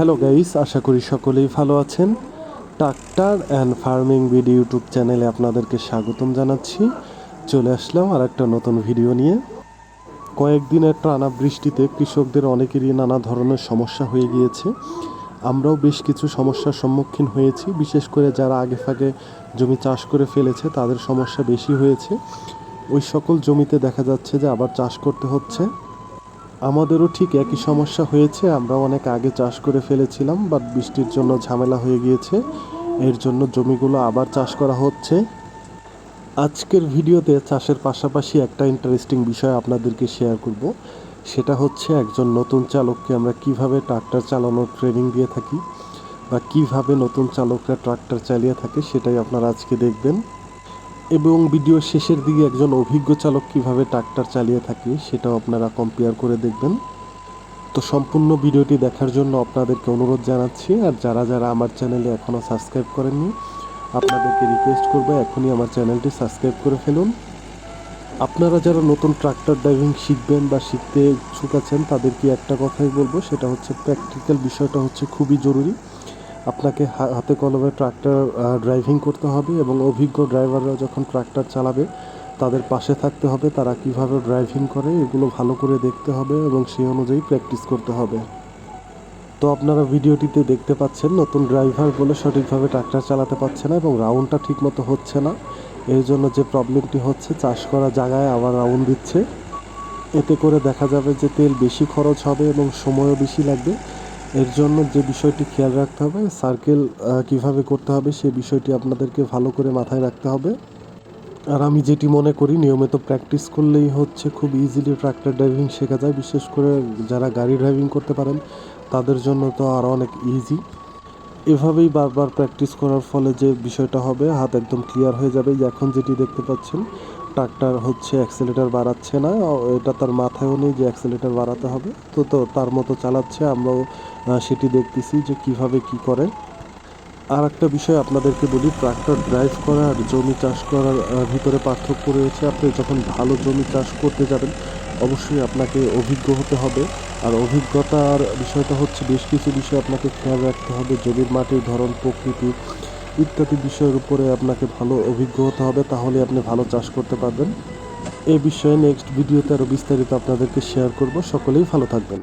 Hello guys আশা করি সকলেই ভালো আছেন। Tractor and farming video YouTube চ্যানেলে আপনাদেরকে স্বাগতম জানাচ্ছি। চলে আসলাম আর একটা নতুন ভিডিও নিয়ে। কয়েকদিনের টানা বৃষ্টিতে কৃষকদের অনেকেরই নানা ধরনের সমস্যা হয়ে গিয়েছে। আমরাও বেশ কিছু সমস্যার সম্মুখীন হয়েছি। বিশেষ করে যারা আগে ফাগে জমি চাষ করে ফেলেছে, তাদের সমস্যা বেশি হয়েছে। ওই সকল জমিতে দেখা যাচ্ছে যে আবার চাষ করতে হচ্ছে। আমাদেরও ঠিক একই সমস্যা হয়েছে। আমরা অনেক আগে চাষ করে ফেলেছিলাম বাট বৃষ্টির জন্য ঝামেলা হয়ে গিয়েছে। এর জন্য জমিগুলো আবার চাষ করা হচ্ছে। আজকের ভিডিওতে চাষের পাশাপাশি একটা ইন্টারেস্টিং বিষয় আপনাদেরকে শেয়ার করব। সেটা হচ্ছে একজন নতুন চালককে আমরা কীভাবে ট্রাক্টর চালানোর ট্রেনিং দিয়ে থাকি বা কীভাবে নতুন চালকরা ট্রাক্টর চালিয়ে থাকে সেটাই আপনারা আজকে দেখবেন। এবং ভিডিও শেষের দিকে একজন অভিজ্ঞ চালক কীভাবে ট্রাক্টর চালিয়ে থাকে সেটাও আপনারা কম্পেয়ার করে দেখবেন। তো সম্পূর্ণ ভিডিওটি দেখার জন্য আপনাদেরকে অনুরোধ জানাচ্ছি, আর যারা যারা আমার চ্যানেলে এখনও সাবস্ক্রাইব করেননি, আপনাদেরকে রিকোয়েস্ট করব এখনই আমার চ্যানেলটি সাবস্ক্রাইব করে ফেলুন। আপনারা যারা নতুন ট্রাক্টর ড্রাইভিং শিখবেন বা শিখতে ইচ্ছুক আছেন, তাদেরকে একটা কথাই বলব, সেটা হচ্ছে প্র্যাকটিক্যাল বিষয়টা হচ্ছে খুবই জরুরি। আপনাকে হাতে কলমে ট্রাক্টর ড্রাইভিং করতে হবে এবং অভিজ্ঞ ড্রাইভাররা যখন ট্রাক্টর চালাবে, তাদের পাশে থাকতে হবে, তারা কীভাবে ড্রাইভিং করে এগুলো ভালো করে দেখতে হবে এবং সেই অনুযায়ী প্র্যাকটিস করতে হবে। তো আপনারা ভিডিওটিতে দেখতে পাচ্ছেন, নতুন ড্রাইভার বলে সঠিকভাবে ট্রাক্টর চালাতে পারছে না এবং রাউন্ডটা ঠিকমতো হচ্ছে না। এর জন্য যে প্রবলেমটি হচ্ছে, চাষ করা জায়গায় আবার রাউন্ড দিচ্ছে। এতে করে দেখা যাবে যে তেল বেশি খরচ হবে এবং সময়ও বেশি লাগবে। এর জন্য যে বিষয়টি খেয়াল রাখতে হবে সার্কেল কীভাবে করতে হবে সে বিষয়টি আপনাদেরকে ভালো করে মাথায় রাখতে হবে। আর আমি যেটি মনে করি, নিয়মিত প্র্যাকটিস করলেই হচ্ছে খুব ইজিলি ট্রাক্টর ড্রাইভিং শেখা যায়। বিশেষ করে যারা গাড়ি ড্রাইভিং করতে পারেন, তাদের জন্য তো আরও অনেক ইজি এভাবেই বারবার প্র্যাকটিস করার ফলে যে বিষয়টা হবে, হাত একদম ক্লিয়ার হয়ে যাবে। এখন যেটি দেখতে পাচ্ছেন ট্রাক্টর হচ্ছে অ্যাক্সেলেটার বাড়াচ্ছে না। এটা তার মাথায়ও নেই যে অ্যাক্সেলেটার বাড়াতে হবে। তো তো তার মতো চালাচ্ছে। আমরাও সেটি দেখতেছি যে কীভাবে কি করে। আর একটা বিষয় আপনাদেরকে বলি ট্রাক্টর ড্রাইভ করা আর জমি চাষ করার ভিতরে পার্থক্য রয়েছে। আপনি যখন ভালো জমি চাষ করতে যাবেন অবশ্যই আপনাকে অভিজ্ঞ হতে হবে। আর অভিজ্ঞতার বিষয়টা হচ্ছে বেশ কিছু বিষয় আপনাকে খেয়াল রাখতে হবে। জমির মাটির ধরন, প্রকৃতি ইত্যাদি বিষয়ের উপরে আপনাকে ভালো অভিজ্ঞ হতে হবে। তাহলে আপনি ভালো চাষ করতে পারবেন। এ বিষয়ে নেক্সট ভিডিওতে আরও বিস্তারিত আপনাদেরকে শেয়ার করব। সকলেই ভালো থাকবেন।